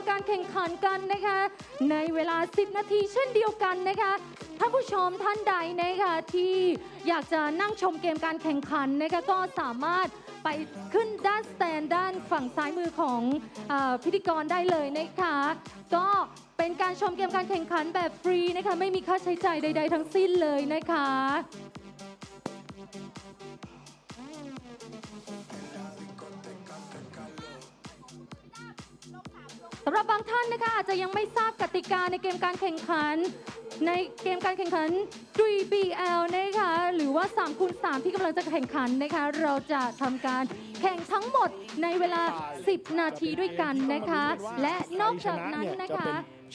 ำการแข่งขันกันนะคะ ในเวลา 10 นาทีเช่นเดียวกันนะคะท่านผู้ชมท่านใดนะคะที่อยากจะนั่งชมเกมการแข่งขันนะคะก็สามารถไปขึ้นด้านสแตนด้านฝั่งซ้ายมือของอพิธีกรได้เลยนะคะ ก็เป็นการชมเกมการแข่งขันแบบฟรีนะคะ ไม่มีค่าใช้จ่ายใด ๆ ทั้งสิ้นเลยนะคะ สำหรับบางท่านนะคะอาจจะยังไม่ทราบกติกาในเกมการแข่งขัน ในเกมการแข่งขัน 3BL นะคะหรือว่า3คูณ3ที่กำลังจะแข่งขันนะคะเราจะทำการแข่งทั้งหมดในเวลา 10 นาทีด้วยกันนะคะ และนอกจากนั้นนะคะ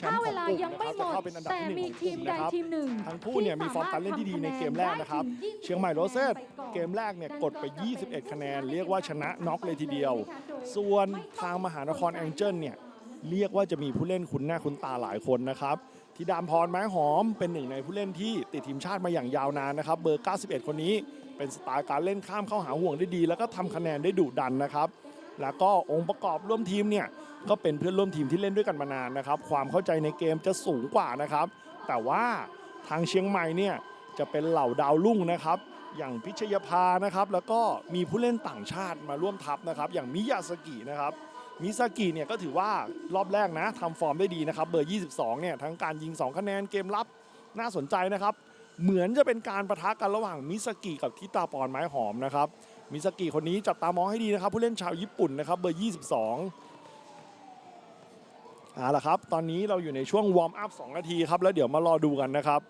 ถ้าเวลายังไม่หมดแต่มีทีมใดทีมหนึ่งทั้งคู่เนี่ยมีฟอร์มการเล่นที่ดีในเกมแรกนะครับ เชียงใหม่โรเซสเกมแรกเนี่ยกดไป 21 คะแนน เรียกว่าชนะน็อกเลยทีเดียว ส่วนทางมหานครแองเจิลเนี่ย เรียกว่าจะมีผู้เล่นคุ้นหน้าคุ้นตาหลายคนนะครับที่ดามพรไม้หอมเป็นหนึ่งในผู้เล่นที่ติดทีมชาติมาอย่างยาวนานนะครับ เบอร์ 91 คนนี้เป็นสไตล์การเล่นข้ามเข้าหาห่วงได้ดี แล้วก็ทำคะแนนได้ดุดันนะครับ แล้วก็องค์ประกอบร่วมทีมเนี่ยก็เป็นเพื่อนร่วมทีมที่เล่นด้วยกันมานานนะครับ ความเข้าใจในเกมจะสูงกว่านะครับ แต่ว่าทางเชียงใหม่เนี่ยจะเป็นเหล่าดาวรุ่งนะครับ อย่างพิชยภานะครับ แล้วก็มีผู้เล่นต่างชาติมาร่วมทัพนะครับ อย่างมิยาสกินะครับ มิซากิเนี่ยก็ถือว่ารอบแรกนะทำฟอร์มได้ดีนะครับ เบอร์ 22 เนี่ยทั้งการยิง 2 คะแนนเกมรับน่าสนใจนะครับ เหมือนจะเป็นการประทะกันระหว่างมิซากิกับทิตาปอนไม้หอมนะครับ มิซากิคนนี้จับตามองให้ดีนะครับ ผู้เล่นชาวญี่ปุ่นนะครับ เบอร์ 22เอาละครับ ตอนนี้เราอยู่ในช่วงวอร์มอัพ2นาทีครับ แล้วเดี๋ยวมารอดูกันนะครับ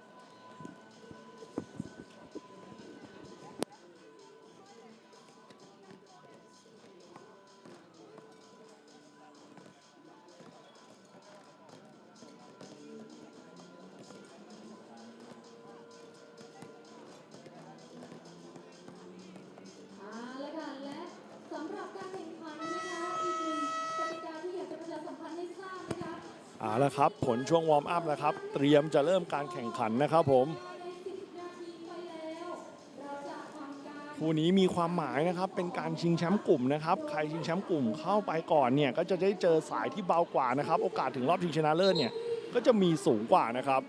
เอาละครับ ผลช่วงวอร์มอัพนะครับ เตรียมจะเริ่มการแข่งขันนะครับผมคู่นี้มีความหมายนะครับเป็นการชิงแชมป์กลุ่มนะครับ ใครชิงแชมป์กลุ่มเข้าไปก่อนเนี่ยก็จะได้เจอสายที่เบากว่านะครับ โอกาสถึงรอบชิงชนะเลิศเนี่ยก็จะมีสูงกว่านะครับ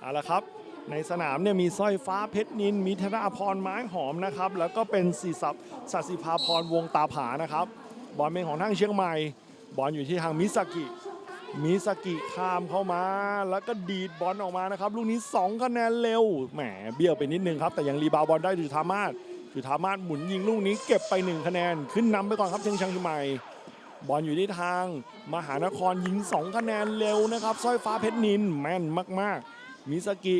เอาละครับในสนามเนี่ยมีสร้อยฟ้าเพชรนิน มีธนาพรไม้หอมนะครับ แล้วก็เป็นสีสับสัสิภาพรวงตาผานะครับ บอลเป็นของทางเชียงใหม่ บอลอยู่ที่ทางมิสกิ มิสกิข้ามเข้ามา แล้วก็ดีดบอลออกมานะครับ ลูกนี้ 2 คะแนนเร็ว แหมเบี้ยวไปนิดนึงครับ แต่ยังรีบาวด์บอลได้จุธามาศจุธามาศหมุนยิงลูกนี้เก็บไป 1 คะแนน ขึ้นนำไปก่อนครับเชียงเชียงใหม่ บอลอยู่ที่ทาง มหานครยิง 2 คะแนนเร็วนะครับ สร้อยฟ้าเพชรนินแม่นมากๆ มิสกิ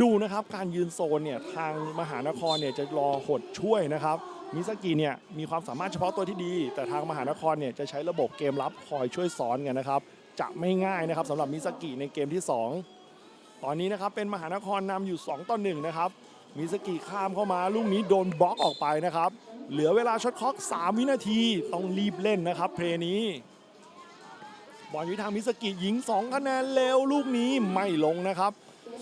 ดูนะครับการยืนโซนเนี่ยทางมหานครเนี่ยจะรอหดช่วยนะครับมิสกิเนี่ยมีความสามารถเฉพาะตัวที่ดี แต่ทางมหานครเนี่ยจะใช้ระบบเกมรับคอยช่วยซ้อนกันนะครับจะไม่ง่ายนะครับสำหรับมิสกิในเกมที่ 2 ตอนนี้นะครับเป็นมหานครนำอยู่ 2 ต่อ 1 นะครับมิสกิข้ามเข้ามาลูกนี้โดนบล็อกออกไปนะครับ เหลือเวลาช็อตคล็อก 3 วินาทีต้องรีบเล่นนะครับเพลย์นี้บอลยู่ทางมิสกิยิง 2 คะแนนเร็วลูกนี้ไม่ลงนะครับ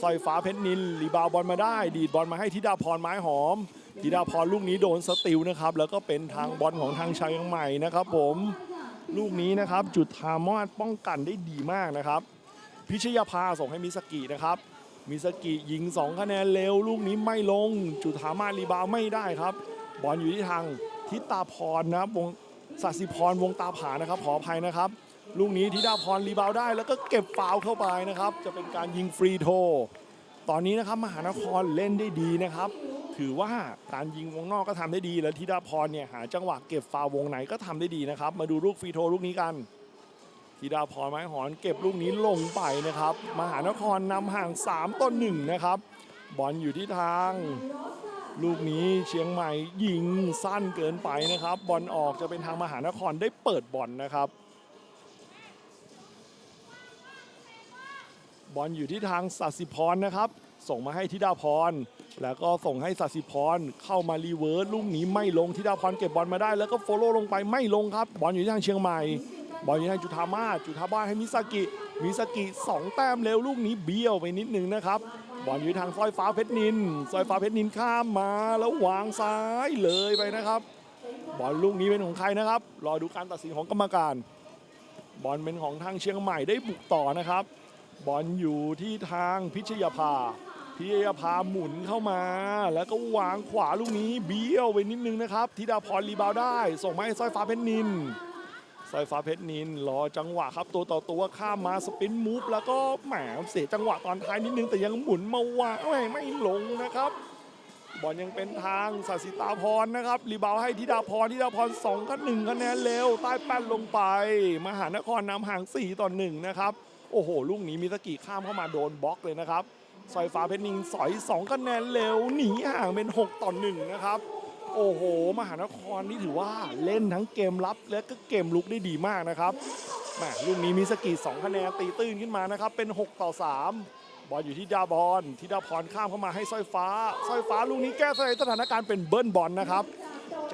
สร้อยฟ้าเพชรนินรีบาวบอลมาได้ ดีดบอลมาให้ธิดาพรไม้หอมธิดาพรลูกนี้โดนสติลนะครับ แล้วก็เป็นทางบอลของทางชายงใหม่นะครับ ผมลูกนี้นะครับ จุดทามอดป้องกันได้ดีมากนะครับ พิชยาภาส่งให้มิสกินะครับมิสกิยิง 2 คะแนนเร็ว ลูกนี้ไม่ลง จุดธามารีบาวไม่ได้ครับ บอลอยู่ที่ทางทิตาพรนะครับวงสัสิพรวงตาผานะครับขออภัยนะครับ ลูกนี้ทิดาพรรีบาวได้ แล้วก็เก็บฟาวเข้าไปนะครับ จะเป็นการยิงฟรีโท ตอนนี้นะครับมหานครเล่นได้ดีนะครับ ถือว่าการยิงวงนอกก็ทำได้ดี แล้วทิดาพรเนี่ยหาจังหวะเก็บฟาววงไหนก็ทำได้ดีนะครับ มาดูลูกฟรีโทลูกนี้กันธิดาพรไม้หอนเก็บลูกนี้ลงไปนะครับ มหานครนำห่าง 3ต่อ1นะครับ บอลอยู่ที่ทาง ลูกนี้เชียงใหม่ยิงสั้นเกินไปนะครับ บอลออกจะเป็นทางมหานครได้เปิดบอลนะครับ บอลอยู่ที่ทางสัสิพรนะครับ ส่งมาให้ธิดาพร แล้วก็ส่งให้สัสิพรเข้ามารีเวิร์สลูกนี้ไม่ลงธิดาพรเก็บบอลมาได้ แล้วก็โฟโล่ลงไปไม่ลงครับ บอลอยู่ที่ทางเชียงใหม่ บอลอยู่ที่ทางจุธามาจุธามาศให้มิซากิมิสกิสองแต้มเร็วลูกนี้เบี้ยวไปนิดนึงนะครับบอลอยู่ทางสร้อยฟ้าเพชรนินสร้อยฟ้าเพชรนินข้ามมาแล้ววางซ้ายเลยไปนะครับบอลลูกนี้เป็นของใครนะครับ รอดูการตัดสินของกรรมการ บอลเป็นของทางเชียงใหม่ได้บุกต่อนะครับ บอลอยู่ที่ทางพิชยาภา พิชยาภาหมุนเข้ามา แล้วก็วางขวาลูกนี้เบี้ยวไปนิดนึงนะครับธิดาพรรีบาวได้ ส่งมาให้สร้อยฟ้าเพชรนินสายฟ้าเพชรนินรอจังหวะครับตัวต่อตัวข้ามมาสปินมูฟแล้วก็แหมเสียจังหวะตอนท้ายนิดนึงแต่ยังหมุนมาวางไม่ไม่ลงนะครับบอลยังเป็นทางสัสิตาพรนะครับรีบาวให้ธิดาพรธิดาพร2คะหนึ่งคะแนนเร็วใต้แป้นลงไป มหานครนำห่าง 4 ต่อ 1 นะครับ โอ้โห ลูกนี้มิสกิข้ามเข้ามาโดนบล็อกเลยนะครับสายฟ้าเพชรนินสอย2คะแนนเร็วหนีห่างเป็น 6 ต่อ 1 นะครับ โอ้โห มหานครนี่ถือว่าเล่นทั้งเกมรับและก็เกมลุกได้ดีมากนะครับแมลูกนี้มิสกิ2คะแนนตีตื้นขึ้นมานะครับ เป็น 6 ต่อ 3 บอลอยู่ที่ดาบอลที่ดาพรข้ามเข้ามาให้สร้อยฟ้าสร้อยฟ้าลูกนี้แก้สถานการณ์เป็นเบิ้ลบอลนะครับ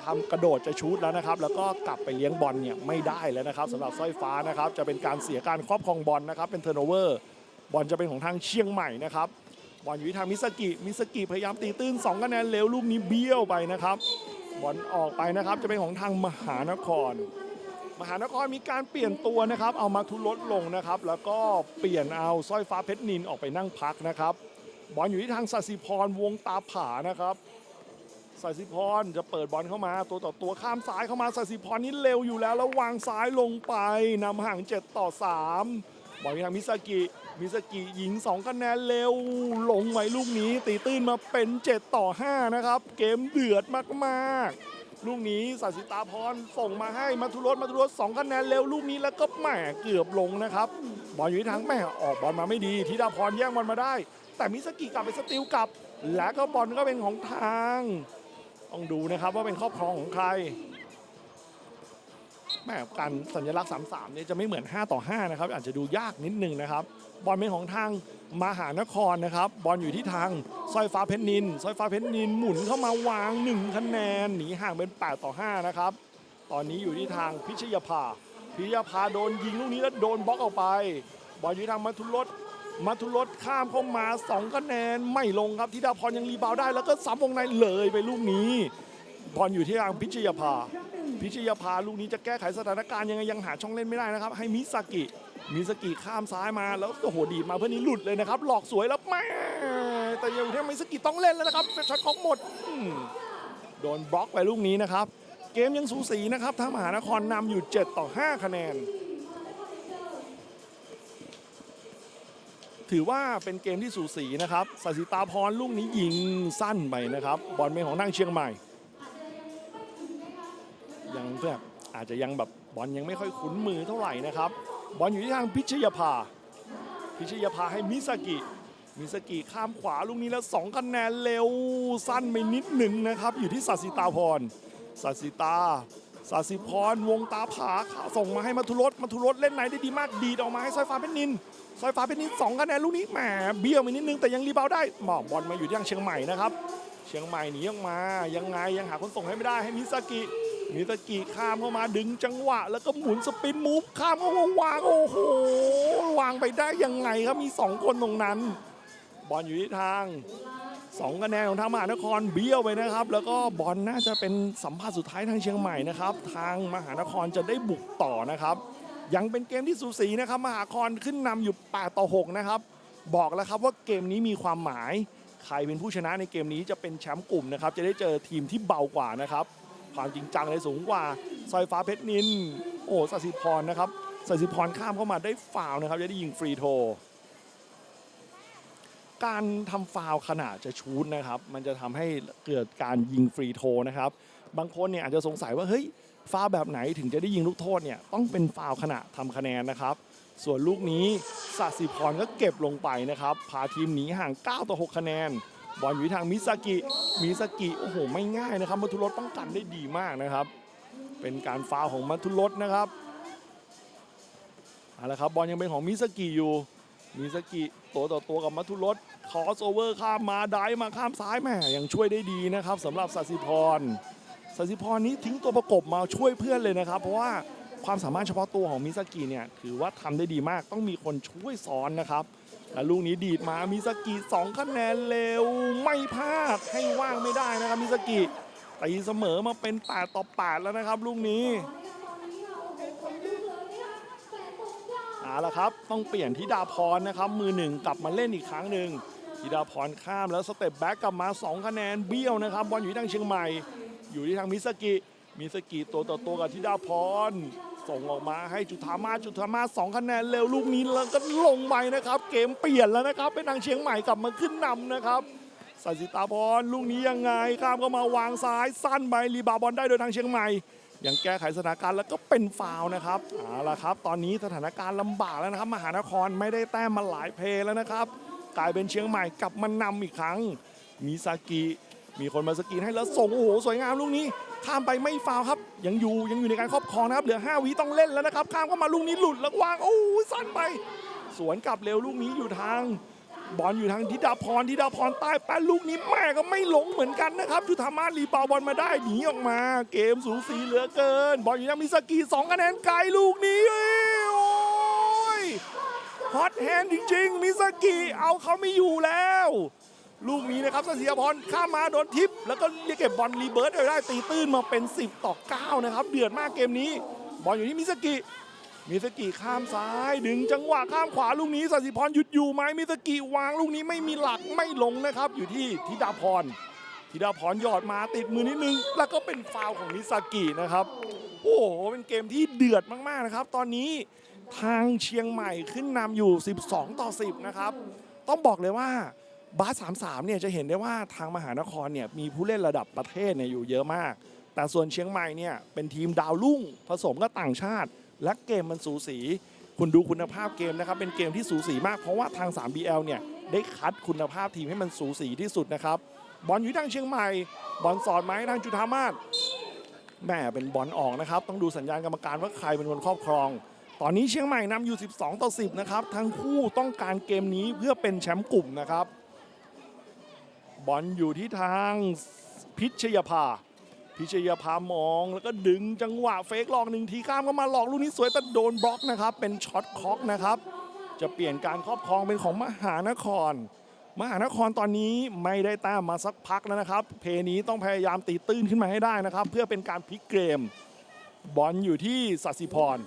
ทำกระโดดจะชูดแล้วนะครับ แล้วก็กลับไปเลี้ยงบอลเนี่ยไม่ได้แล้วนะครับสำหรับสร้อยฟ้านะครับ จะเป็นการเสียการครอบครองบอลนะครับ เป็นเทอร์โนเวอร์บอลจะเป็นของทางเชียงใหม่นะครับบอลอยู่ที่ทางมิสกิมิสกิพยายามตีตื้น2คะแนนเร็วลูกนี้เบี้ยวไปนะครับบอลออกไปนะครับจะเป็นของทางมหานคร มหานครมีการเปลี่ยนตัวนะครับ เอามาทุลดลงนะครับ แล้วก็เปลี่ยนเอาสร้อยฟ้าเพชรนินออกไปนั่งพักนะครับบอลอยู่ที่ทางสัสิพรวงตาผานะครับ สัสิพรจะเปิดบอลเข้ามา ตัวต่อตัวข้ามซ้ายเข้ามาสัสิพรนี่เร็วอยู่แล้ว แล้ววางซ้ายลงไปนำห่าง 7 ต่อ 3 บอลอยู่ทางมิสกิมิสกิยิง 2 คะแนนเร็วลงไว้ลูกนี้ ตีตื้นมาเป็น 7 ต่อ 5 นะครับ เกมเดือดมากๆ ลูกนี้สัสิตาพรส่งมาให้มัทุรสมัทุรส2คะแนนเร็วลูกนี้แล้วก็แหมเกือบลงนะครับ บอลอยู่ที่ทางแม่ออกบอลมาไม่ดีธิดาพรแย่งบอลมาได้ แต่มิสกิกลับไปสติลกลับ และก็บอลก็เป็นของทาง ต้องดูนะครับว่าเป็นครอบครองของใครแม่การสัญลักษณ์ 3-3เนี่ยจะไม่เหมือน 5 ต่อ 5 นะครับ อาจจะดูยากนิดนึงนะครับ บอลเป็นของทางมหานครนะครับ บอลอยู่ที่ทางสร้อยฟ้าเพชรนินสร้อยฟ้าเพชรนินหมุนเข้ามาวาง 1 คะแนนหนีห่างเป็น 8 ต่อ 5 นะครับ ตอนนี้อยู่ที่ทางพิชยาภาพิชยาภาโดนยิงลูกนี้แล้วโดนบล็อกออกไป บอลอยู่ที่ทางมัทุรส มัทุรสข้ามเข้ามา2คะแนนไม่ลงครับธิดาพรยังรีบาวได้แล้วก็ซ้ำวงในเลยไปลูกนี้บอลอยู่ที่ทางพิชยาภา พิชยาภาลูกนี้จะแก้ไขสถานการณ์ยังไงยังหาช่องเล่นไม่ได้นะครับ ให้มิสกิ มิสกิข้ามซ้ายมาแล้วโอ้โหดีมาเพื่อนนี้หลุดเลยนะครับ หลอกสวยแล้วแม่แต่ยังที่มิสกิต้องเล่นแล้วนะครับช็อตของหมดโดนบล็อกไปลูกนี้นะครับ เกมยังสูสีนะครับทางมหานครนำอยู่ 7 ต่อ 5 คะแนน ถือว่าเป็นเกมที่สูสีนะครับสัสิตาพรลูกนี้ยิงสั้นไปนะครับ บอลเป็นของนั่งเชียงใหม่ ยังแบบอาจจะยังแบบบอลยังไม่ค่อยคุ้นมือเท่าไหร่นะครับ บอลอยู่ที่ทางพิชยาภา พิชยาภาให้มิสกิ มิสกิข้ามขวาลูกนี้แล้ว2คะแนนเร็วสั้นไปนิดหนึ่งนะครับ อยู่ที่สัสิตาพรสัสิตาสัสิพรวงตาผาส่งมาให้มัทุรสมัทุรสเล่นไหนได้ดีมากดีดออกมาให้สร้อยฟ้าเป็นนิน สร้อยฟ้าเป็นนินสองคะแนนลูกนี้แหมเบี้ยวไปนิดนึงแต่ยังรีบาวได้หมอบอลมาอยู่ที่ทางเชียงใหม่นะครับ เชียงใหม่หนีออกมายังไงยังหาคนส่งให้ไม่ได้ให้มิสกิมิสกิข้ามเข้ามาดึงจังหวะ แล้วก็หมุนสปินมูฟข้ามเข้ามาวางโอ้โหวางไปได้ยังไงครับมีสองคนตรงนั้น บอลอยู่ที่ทางสองคะแนนของทางมหานครเบี้ยวไปนะครับ แล้วก็บอลน่าจะเป็นสัมภาษณ์สุดท้ายทางเชียงใหม่นะครับ ทางมหานครจะได้บุกต่อนะครับ ยังเป็นเกมที่สูสีนะครับมหานครขึ้นนำอยู่8ต่อ6นะครับบอกแล้วครับว่าเกมนี้มีความหมาย ใครเป็นผู้ชนะในเกมนี้จะเป็นแชมป์กลุ่มนะครับจะได้เจอทีมที่เบากว่านะครับความจริงจังเลยสูงกว่าสร้อยฟ้าเพชรนิน โอ้สัสิพรนะครับสัสิพรข้ามเข้ามาได้ฟาวนะครับจะได้ยิงฟรีโทการทำฟาวล์ขณะจะชูดนะครับ มันจะทำให้เกิดการยิงฟรีโทนะครับ บางคนเนี่ยอาจจะสงสัยว่าเฮ้ยฟาวแบบไหนถึงจะได้ยิงลูกโทษเนี่ยต้องเป็นฟาวขณะทำคะแนนนะครับ ส่วนลูกนี้สัสิพรก็เก็บลงไปนะครับ พาทีมหนีห่าง 9 ต่อ 6 คะแนน บอลอยู่ที่ทางมิซากิมิซากิโอ้โหไม่ง่ายนะครับมัทุรสป้องกันได้ดีมากนะครับ เป็นการฟาวของมัทุรสนะครับเอาละครับบอลยังเป็นของมิซากิอยู่มิซากิตัวต่อตัวกับมัทุรสคอสโอเวอร์ข้ามมาได้มาข้ามซ้ายแม่ยังช่วยได้ดีนะครับสำหรับสัสิพร สัสิพรนี้ทิ้งตัวประกบมาช่วยเพื่อนเลยนะครับ เพราะว่าความสามารถเฉพาะตัวของมิซากิเนี่ยถือว่าทำได้ดีมากต้องมีคนช่วยสอนนะครับ และลูกนี้ดีดมามิซากิ2คะแนนเร็วไม่พลาดให้ว่างไม่ได้นะครับมิซากิตีเสมอมาเป็น8ต่อ8แล้วนะครับ ลูกนี้เอาละครับ ต้องเปลี่ยนทิดาพรนะครับ มือหนึ่งกลับมาเล่นอีกครั้งหนึ่งทิดาพรข้ามแล้วสเต็ปแบ็กกลับมา 2 คะแนนเบี้ยวนะครับบอลอยู่ที่ทางเชียงใหม่ อยู่ที่ทางมิซากิมิซากิตัวต่อตัวกับทิดาพร ส่งออกมาให้จุธามาจุธามาสองคะแนนเร็วลูกนี้แล้วก็ลงไปนะครับ เกมเปลี่ยนแล้วนะครับ เป็นทางเชียงใหม่กลับมาขึ้นนำนะครับสัสิตาพรลูกนี้ยังไงข้ามก็มาวางซ้ายสั้นไปรีบาบอลได้โดยทางเชียงใหม่ยังแก้ไขสถานการณ์แล้วก็เป็นฟาวนะครับเอาละครับ ตอนนี้สถานการณ์ลำบากแล้วนะครับ มหานครไม่ได้แต้มมาหลายเพลแล้วนะครับ กลายเป็นเชียงใหม่กลับมานำอีกครั้งมีซากิ มีคนมาสกรีนให้แล้วส่งโอ้โหสวยงามลูกนี้ข้ามไปไม่ฟาวครับ ยังอยู่ยังอยู่ในการครอบครองนะครับเหลือ 5วิต้องเล่นแล้วนะครับข้ามเข้ามาลูกนี้หลุดแล้ววางโอ้สั้นไป สวนกลับเร็วลูกนี้อยู่ทางบอลอยู่ทางธิดาพรธิดาพรใต้แป้นลูกนี้แม่ก็ไม่หลงเหมือนกันนะครับจุธามารีบาบอลมาได้หนีออกมา เกมสูสีเหลือเกิน บอลอยู่ทางมิสกีสองคะแนนไกลลูกนี้โอ้ยฮอตแฮนด์จริงๆมิสกิเอาเขาไม่อยู่แล้ว ลูกนี้นะครับสันติพรข้ามมาโดนทิป แล้วก็เรียกเก็บบอลรีเบิร์ตได้ตีตื้นมาเป็น 10 ต่อ 9 นะครับ เดือดมากเกมนี้ บอลอยู่ที่มิสกิมิสกิข้ามซ้าย ดึงจังหวะข้ามขวาลูกนี้สันติพรหยุดอยู่ไหมมิสกิวางลูกนี้ไม่มีหลักไม่ลงนะครับ อยู่ที่ธิดาพรธิดาพรหยอดมาติดมือนิดนึง แล้วก็เป็นฟาวของมิสกินะครับ โอ้โหเป็นเกมที่เดือดมากๆนะครับ ตอนนี้ทางเชียงใหม่ขึ้นนำอยู่ 12 ต่อ 10 นะครับ ต้องบอกเลยว่า บาส33เนี่ยจะเห็นได้ว่าทางมหานครเนี่ยมีผู้เล่นระดับประเทศเนี่ยอยู่เยอะมาก แต่ส่วนเชียงใหม่เนี่ยเป็นทีมดาวรุ่ง ผสมกับต่างชาติ และเกมมันสูสี คุณดูคุณภาพเกมนะครับเป็นเกมที่สูสีมากเพราะว่าทาง 3BL เนี่ยได้คัดคุณภาพทีมให้มันสูสีที่สุดนะครับบอลอยู่ทางเชียงใหม่บอลสอดไหมทางจุธามาศแม่เป็นบอลออกนะครับ ต้องดูสัญญาณกรรมการว่าใครเป็นคนครอบครอง ตอนนี้เชียงใหม่นำอยู่ 12 ต่อ 10 นะครับ ทั้งคู่ต้องการเกมนี้เพื่อเป็นแชมป์กลุ่มนะครับ บอลอยู่ที่ทางพิชยภา พิชยภามองแล้วก็ดึงจังหวะเฟกหลอกหนึ่งทีข้ามเข้ามาหลอกลูกนี้สวยแต่โดนบล็อกนะครับ เป็นช็อตคอกนะครับ จะเปลี่ยนการครอบครองเป็นของมหานคร มหานครตอนนี้ไม่ได้แต้มมาสักพักแล้วนะครับ เพย์นี้ต้องพยายามตีตื้นขึ้นมาให้ได้นะครับ เพื่อเป็นการพลิกเกม บอลอยู่ที่สัสิพร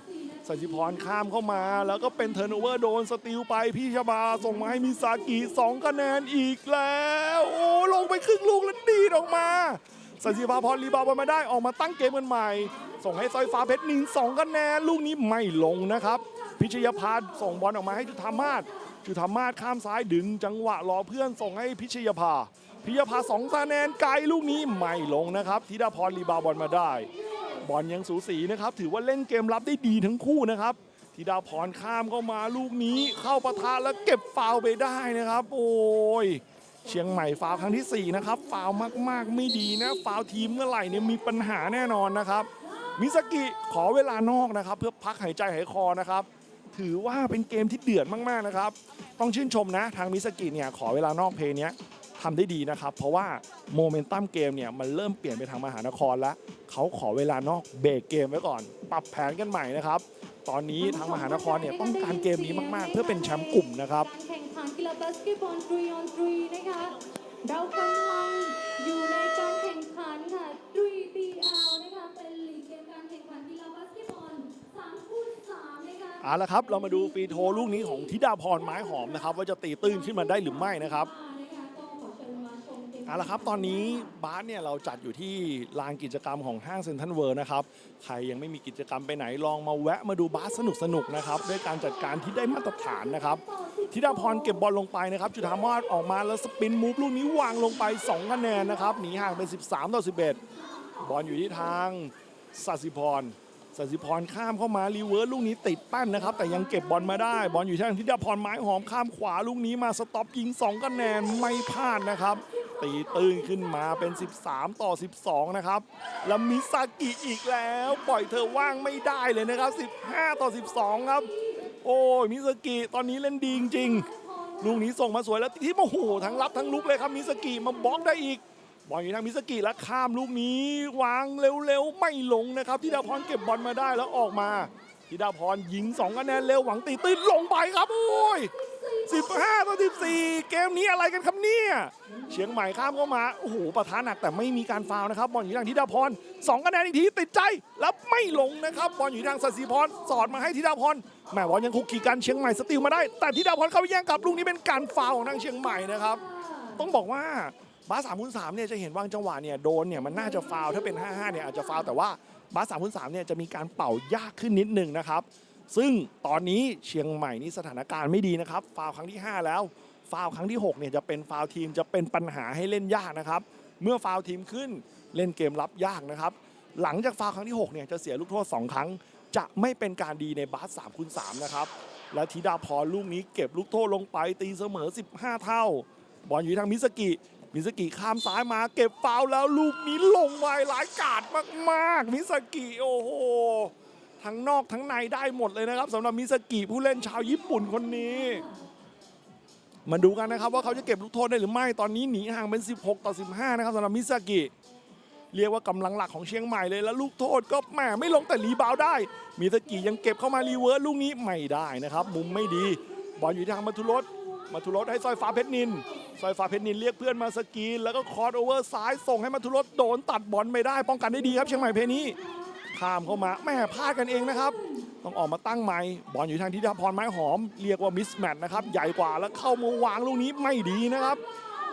สัสิพรข้ามเข้ามา แล้วก็เป็นเทิร์นโอเวอร์โดนสติลไปพี่ชบาส่งมาให้มิซากิ2คะแนนอีกแล้ว โอ้ลงไปครึ่งลูกแล้วดีดออกมา สันติภาพรรีบาวบอลมาได้ออกมาตั้งเกมกันใหม่ ส่งให้ซอยฟ้าเพชรนิน2คะแนนลูกนี้ไม่ลงนะครับ พิชยพาส่งบอลออกมาให้จุธามาศจุธามาศข้ามซ้ายดึงจังหวะรอเพื่อนส่งให้พิชยภาพิชยภาสองคะแนนไกลลูกนี้ไม่ลงนะครับธิดาพรรีบาวบอลมาได้ บอลยังสูสีนะครับ ถือว่าเล่นเกมรับได้ดีทั้งคู่นะครับธิดาพรข้ามเข้ามาลูกนี้เข้าประทะแล้วเก็บฟาวไปได้นะครับ โอ้ยเชียงใหม่ฟาวครั้งที่ 4 นะครับ ฟาวมากๆ ไม่ดีนะ ฟาวทีมเมื่อไหร่เนี่ยมีปัญหาแน่นอนนะครับ มิสกิขอเวลานอกนะครับ เพื่อพักหายใจหายคอนะครับ ถือว่าเป็นเกมที่เดือดมากๆนะครับ ต้องชื่นชมนะ ทางมิสกิเนี่ยขอเวลานอกเพลย์เนี้ย ทำได้ดีนะครับ เพราะว่าโมเมนตัมเกมเนี่ยมันเริ่มเปลี่ยนไปทางมหานครแล้วเขาขอเวลานอกเบรกเกมไว้ก่อน ปรับแผนกันใหม่นะครับ ตอนนี้ทางมหานครเนี่ยต้องการเกมนี้มาก ๆ เพื่อเป็นแชมป์กลุ่มนะครับการแข่งขันกีฬาบาสเกตบอล3 on 3นะคะเรากำลังอยู่ในการแข่งขันค่ะ 3BL นะคะเป็นลีกเกมการแข่งขันกีฬาบาสเกตบอล3คูณ3นะคะเอาละครับ เรามาดูฟรีโทลูกนี้ของธิดาพรไม้หอมนะครับว่าจะตีตื้นขึ้นมาได้หรือไม่นะครับ เอาละครับตอนนี้บาสเนี่ยเราจัดอยู่ที่ลานกิจกรรมของห้างเซ็นทรัลเวิร์นะครับ ใครยังไม่มีกิจกรรมไปไหนลองมาแวะมาดูบาสสนุกๆนะครับ ด้วยการจัดการที่ได้มาตรฐานนะครับธิดาพรเก็บบอลลงไปนะครับจุธามาศออกมาแล้วสปินมูฟลูกนี้วางลงไป2คะแนนนะครับหนีห่างเป็น 13 ต่อ 11 บอลอยู่ที่ทางสัสิพรสัสิพรข้ามเข้ามารีเวิร์สลูกนี้ติดปั้นนะครับ แต่ยังเก็บบอลมาได้ บอลอยู่ที่ทางธิดาพรไม้หอมข้ามขวาลูกนี้มาสต็อปยิง2คะแนนไม่พลาดนะครับ ตีตื้นขึ้นมาเป็น 13 ต่อ 12 นะครับ แล้วมิซากิอีกแล้ว ปล่อยเธอว่างไม่ได้เลยนะครับ 15 ต่อ 12 ครับ โอ้ยมิซากิตอนนี้เล่นดีจริงลูกนี้ส่งมาสวยแล้วที่โอ้โหทั้งรับทั้งลุกเลยครับมิสกิมาบล็อกได้อีกบอลอยู่ทางมิสกิแล้วข้ามลูกนี้วางเร็วๆไม่ลงนะครับธิดาพรเก็บบอลมาได้แล้วออกมาธิดาพรยิง2คะแนนเร็วหวังตีตื้นลงไปครับโอ้ย 15ต่อ14 เกมนี้อะไรกันครับเนี่ย เชียงใหม่ข้ามเข้ามา โอ้โหประธานหนักแต่ไม่มีการฟาวนะครับ บอลอยู่ทางธิดาพร2คะแนนอีกทีติดใจแล้วไม่ลงนะครับ บอลอยู่ทางสัตีพรสอดมาให้ธิดาพรแหมบอลยังคุกคีกันเชียงใหม่สติลมาได้ แต่ธิดาพรเข้าไปแย่งกลับลูกนี้เป็นการฟาวของทางเชียงใหม่นะครับ ต้องบอกว่าบาสสามคูณสามเนี่ยจะเห็นว่างจังหวะเนี่ยโดนเนี่ยมันน่าจะฟาวถ้าเป็น 5-5เนี่ยอาจจะฟาวแต่ว่าบาสสามคูณสามเนี่ยจะมีการเป่ายากขึ้นนิดหนึงนะครับ ซึ่งตอนนี้เชียงใหม่นี่สถานการณ์ไม่ดีนะครับ ฟาวครั้งที่ 5 แล้ว ฟาวครั้งที่6เนี่ยจะเป็นฟาวทีมจะเป็นปัญหาให้เล่นยากนะครับ เมื่อฟาวทีมขึ้นเล่นเกมรับยากนะครับ หลังจากฟาวครั้งที่6เนี่ยจะเสียลูกโทษ 2 ครั้ง จะไม่เป็นการดีในบาส3คูณ3นะครับ และธิดาพรลูกนี้เก็บลูกโทษลงไปตีเสมอ 15 เท่า บอลอยู่ทางมิสกิ มิสกิข้ามซ้ายมาเก็บฟาวแล้วลูกนี้ลงไวหลายกาดมากๆ มิสกิโอ้โห ทั้งนอกทั้งในได้หมดเลยนะครับสำหรับมิสกิผู้เล่นชาวญี่ปุ่นคนนี้ มาดูกันนะครับว่าเขาจะเก็บลูกโทษได้หรือไม่ตอนนี้หนีห่างเป็น 16 ต่อ 15 นะครับสำหรับมิสกิเรียกว่ากำลังหลักของเชียงใหม่เลยแล้วลูกโทษก็แหมไม่ลงแต่รีบาวได้ มิสกิยังเก็บเข้ามารีเวิร์สลูกนี้ไม่ได้นะครับ มุมไม่ดีบอลอยู่ทางมัทุรสมัทุรสให้สร้อยฟ้าเพชรนินสร้อยฟ้าเพชรนินเรียกเพื่อนมาสกีนแล้วก็คอร์ดโอเวอร์ซ้ายส่งให้มัทุรสโดนตัดบอลไม่ได้ ป้องกันได้ดีครับเชียงใหม่เพนี้ ข้ามเข้ามาแม่พลาดกันเองนะครับ ต้องออกมาตั้งใหม่บอลอยู่ทางทิดาพรไม้หอม เรียกว่ามิสแมทนะครับ ใหญ่กว่าแล้วเข้ามาวางลูกนี้ไม่ดีนะครับ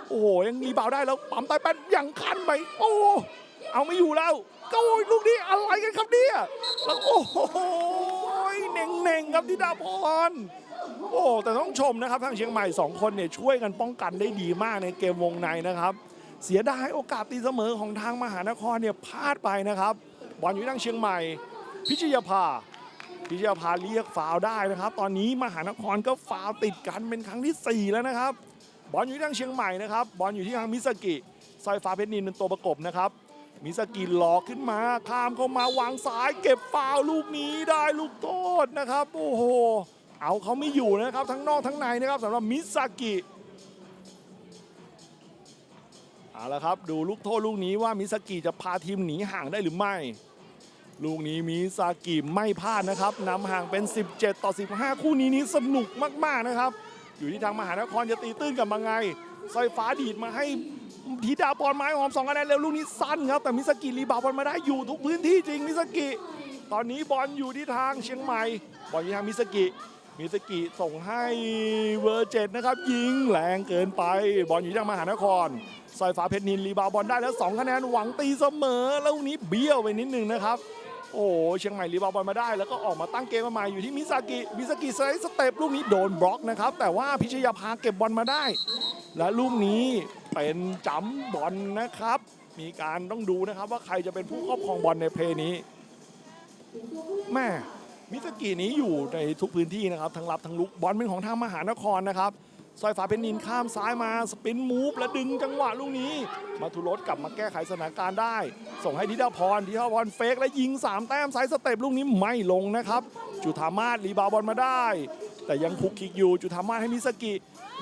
โอ้โห ยังรีบาวได้แล้วปั๊มใต้แป้นยังคันไปโอ้เอาไม่อยู่แล้วก็โอ้ยลูกนี้อะไรกันครับเนี่ยแล้วโอ้โหเน่งเน่งครับทิดาพรโอ้แต่ต้องชมนะครับทางเชียงใหม่ 2 คนเนี่ยช่วยกันป้องกันได้ดีมากในเกมวงในนะครับ เสียดายโอกาสตีเสมอของทางมหานครเนี่ยพลาดไปนะครับ บอลอยู่ทางเชียงใหม่ พิชยาภาพิชยาภาเรียกฟาวได้นะครับ ตอนนี้มหานครก็ฟาวติดกันเป็นครั้งที่ 4 แล้วนะครับ บอลอยู่ที่ทางเชียงใหม่นะครับ บอลอยู่ที่ทางมิสกิสร้อยฟ้าเพชรนินเป็นตัวประกบนะครับ มิสกิหลอกขึ้นมาข้ามเข้ามาวางซ้ายเก็บฟาวลูกนี้ได้ลูกโทษนะครับ โอ้โห เอาเขาไม่อยู่นะครับ ทั้งนอกทั้งในนะครับสำหรับมิสกิเอาละครับ ดูลูกโทษลูกนี้ว่ามิสกิจะพาทีมหนีห่างได้หรือไม่ ลูกนี้มิสกิไม่พลาดนะครับนำห่างเป็น 17 ต่อ 15 คู่นี้นี้สนุกมากๆนะครับ อยู่ที่ทางมหานครจะตีตื้นกับมาไงสอยฟ้าดีดมาให้ธิดาพรไม้หอมสองคะแนนเร็วลูกนี้สั้นครับ แต่มิสกิรีบาวบอลมาได้อยู่ทุกพื้นที่จริงมิสกิ ตอนนี้บอลอยู่ที่ทางเชียงใหม่บอลอยู่ทางมิสกิมิสกิส่งให้เวอร์เจ็ดนะครับ ยิงแรงเกินไป บอลอยู่ที่ทางมหานครสายฟ้าเพชรนินรีบาวบอลได้แล้ว 2 คะแนนหวังตีเสมอแล้วลูกนี้เบี้ยวไปนิดนึงนะครับ โอ้โหเชียงใหม่รีบาวด์บอลมาได้ แล้วก็ออกมาตั้งเกมมาใหม่อยู่ที่มิสกิมิสกิไซส์สเต็ปลูกนี้โดนบล็อกนะครับ แต่ว่าพิชยาภาเก็บบอลมาได้ และลูกนี้เป็นจัมบอลนะครับ มีการต้องดูนะครับว่าใครจะเป็นผู้ครอบครองบอลในเพย์นี้แม่มิสกินี้อยู่ในทุกพื้นที่นะครับ ทั้งรับทั้งลุกบอลเป็นของทางมหานครนะครับ สร้อยฟ้าเพชรนินข้ามซ้ายมาสปินมูฟและดึงจังหวะลูกนี้ มาทุรสกลับมาแก้ไขสถานการณ์ได้ ส่งให้ธิดาพรธิดาพรเฟกและยิง 3 แต้มไซส์สเต็ปลูกนี้ไม่ลงนะครับ จุธามาศรีบาบอลมาได้ แต่ยังคุกคิกอยู่จุธามาศให้มิสกิ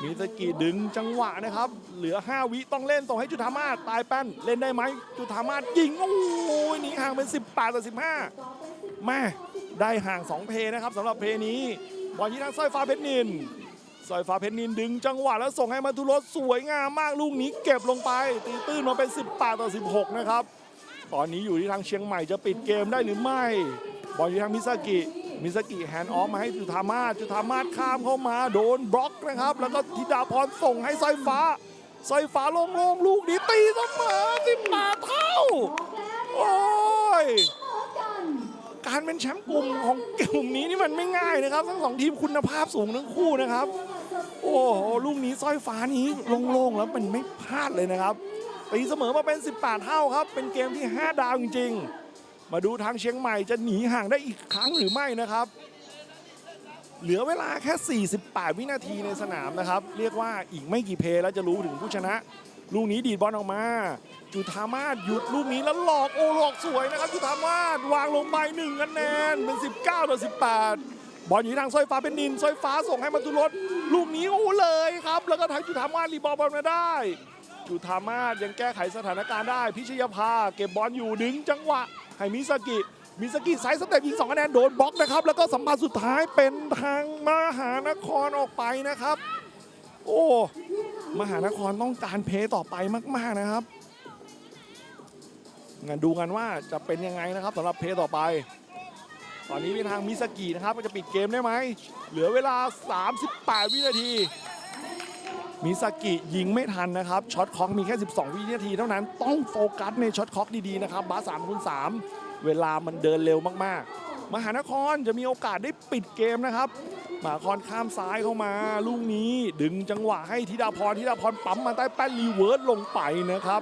มิสกิดึงจังหวะนะครับ เหลือ 5 วิต้องเล่นส่งให้จุธามาศตายแป้นเล่นได้ไหมจุธามาศยิงโอ้ยหนีห่างเป็น 18ต่อ15แม่ได้ห่าง 2 เพนะครับสำหรับเพนี้บอลที่ทางสร้อยฟ้าเพชรนิน สอยฟ้าเพชรนินดึงจังหวะแล้วส่งให้มาทุรสสวยงามมากลูกนี้เก็บลงไป ตีตื้นมาเป็น 18 ต่อ 16 นะครับ ตอนนี้อยู่ที่ทางเชียงใหม่จะปิดเกมได้หรือไม่ บอลอยู่ทางมิสกิ มิสกิแฮนด์ออฟมาให้จุธามาจุธามาข้ามเข้ามาโดนบล็อกนะครับ แล้วก็ธิดาพรส่งให้สอยฟ้าสอยฟ้าโล่งลูกนี้ตีเสมอ18เท่า โอ้ยการเป็นแชมป์กลุ่มของกลุ่มนี้นี่มันไม่ง่ายนะครับ ทั้งสองทีมคุณภาพสูงทั้งคู่นะครับ โอ้โหลูกนี้สร้อยฟ้านี้โล่งๆแล้วมันไม่พลาดเลยนะครับตีเสมอมาเป็น 18 เท่าครับ เป็นเกมที่ 5 ดาวจริง ๆ มาดูทางเชียงใหม่จะหนีห่างได้อีกครั้งหรือไม่นะครับ เหลือเวลาแค่ 48 วินาทีในสนามนะครับ เรียกว่าอีกไม่กี่เพลแล้วจะรู้ถึงผู้ชนะ ลูกนี้ดีดบอลออกมา จุธามาศหยุดลูกนี้แล้วหลอกโอหลอกสวยนะครับ จุธามาศวางลงไปหนึ่งคะแนนเป็น 19ต่อ18 บอลอยู่ที่ทางสร้อยฟ้าเป็นนินสร้อยฟ้าส่งให้มาตุรสลูกนี้โอ้เลยครับ แล้วก็ทางจุธามาศรีบอลบอลมาได้จุธามาศยังแก้ไขสถานการณ์ได้ พิชยภาเก็บบอลอยู่ดึงจังหวะให้มิสกิมิสกิไซส์สเต็ปยิง2คะแนนโดนบล็อกนะครับ แล้วก็สัมผัสสุดท้ายเป็นทางมหานครออกไปนะครับ โอ้มหานครต้องการเพย์ต่อไปมาก ๆนะครับงั้นดูกันว่าจะเป็นยังไงนะครับสำหรับเพย์ต่อไป ตอนนี้เป็นทางมิสกินะครับว่าจะปิดเกมได้ไหม เหลือเวลา 38 วินาที มิสกิยิงไม่ทันนะครับ ช็อตคอกมีแค่ 12 วินาทีเท่านั้น ต้องโฟกัสในช็อตคอกดีๆนะครับ บาส3คูณ3เวลามันเดินเร็วมากๆ มหานครจะมีโอกาสได้ปิดเกมนะครับ มหานครข้ามซ้ายเข้ามา ลูกนี้ดึงจังหวะให้ธิดาพรธิดาพรปั๊มมาใต้แป้นรีเวิร์สลงไปนะครับ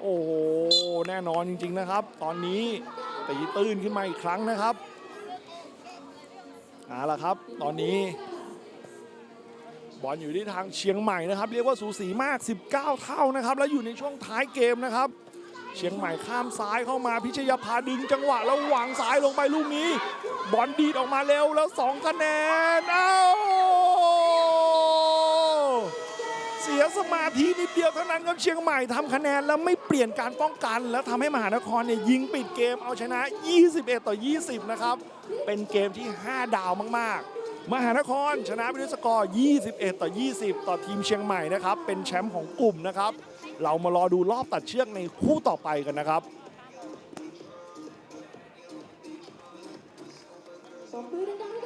โอ้โห แน่นอนจริง ๆนะครับ ตอนนี้ตีตื้นขึ้นมาอีกครั้งนะครับ เอาละครับ ตอนนี้ บอลอยู่ที่ทางเชียงใหม่นะครับ เรียกว่าสูสีมาก 19 เท่านะครับ แล้วอยู่ในช่วงท้ายเกมนะครับ เชียงใหม่ข้ามซ้ายเข้ามาพิชยาภาดึงจังหวะแล้ววางซ้ายลงไปลูกนี้ บอลดีดออกมาเร็วแล้ว 2 คะแนนเอ้า สียสมาธินิดเดียวเท่านั้นครับเชียงใหม่ทำคะแนนแล้วไม่เปลี่ยนการป้องกัน แล้วทำให้มหานครเนี่ยยิงปิดเกมเอาชนะ 21 ต่อ 20 นะครับ เป็นเกมที่ 5 ดาวมาก ๆ มหานครชนะไปด้วยสกอร์ 21 ต่อ 20 ต่อทีมเชียงใหม่นะครับ เป็นแชมป์ของกลุ่มนะครับ เรามารอดูรอบตัดเชือกในคู่ต่อไปกันนะครับปรบมือดัง